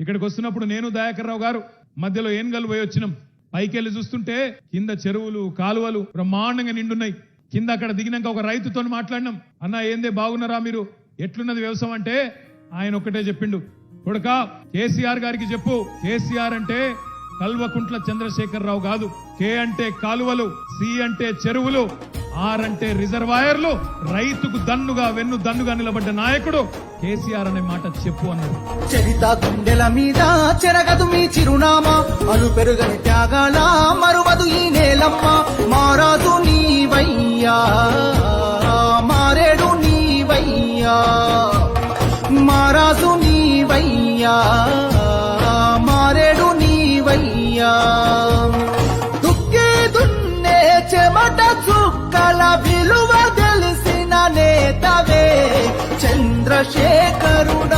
ఇక్కడికి వస్తున్నప్పుడు నేను దయాకర్రావు గారు మధ్యలో ఏనుగలు పోయి వచ్చినాం? పైకెళ్ళి చూస్తుంటే కింద చెరువులు కాలువలు బ్రహ్మాండంగా నిండున్నాయి. కింద అక్కడ దిగినాక ఒక రైతుతో మాట్లాడినాం. అన్న ఏందే బాగున్నారా మీరు? ఎట్లున్నది వ్యవసాయం అంటే ఆయన ఒక్కటే చెప్పిండు. కొడుక కేసీఆర్ గారికి చెప్పు. కేసీఆర్ అంటే కల్వకుంట్ల చంద్రశేఖర్ రావు కాదు. కే అంటే కాలువలు సి అంటే చెరువులు ఆర్ అంటే రిజర్వాయర్లు రైతుకు దన్నుగా వెన్ను దన్నుగా నిలబడ్డ నాయకుడు కేసీఆర్ అనే మాట చెప్పు అన్నాడు. చరిత గుండెల మీద చెరగదు మీ చిరునామా. అలు పెరుగని త్యాగాల మరువదు ఈ నేలమ్మ. మారాదు నీవయ్యా మారేడు నీవయ్యా మారాదు నీవయ్యా. మొక్కల విలువ తెలిసిన నేతవే. చంద్రశేఖరుడా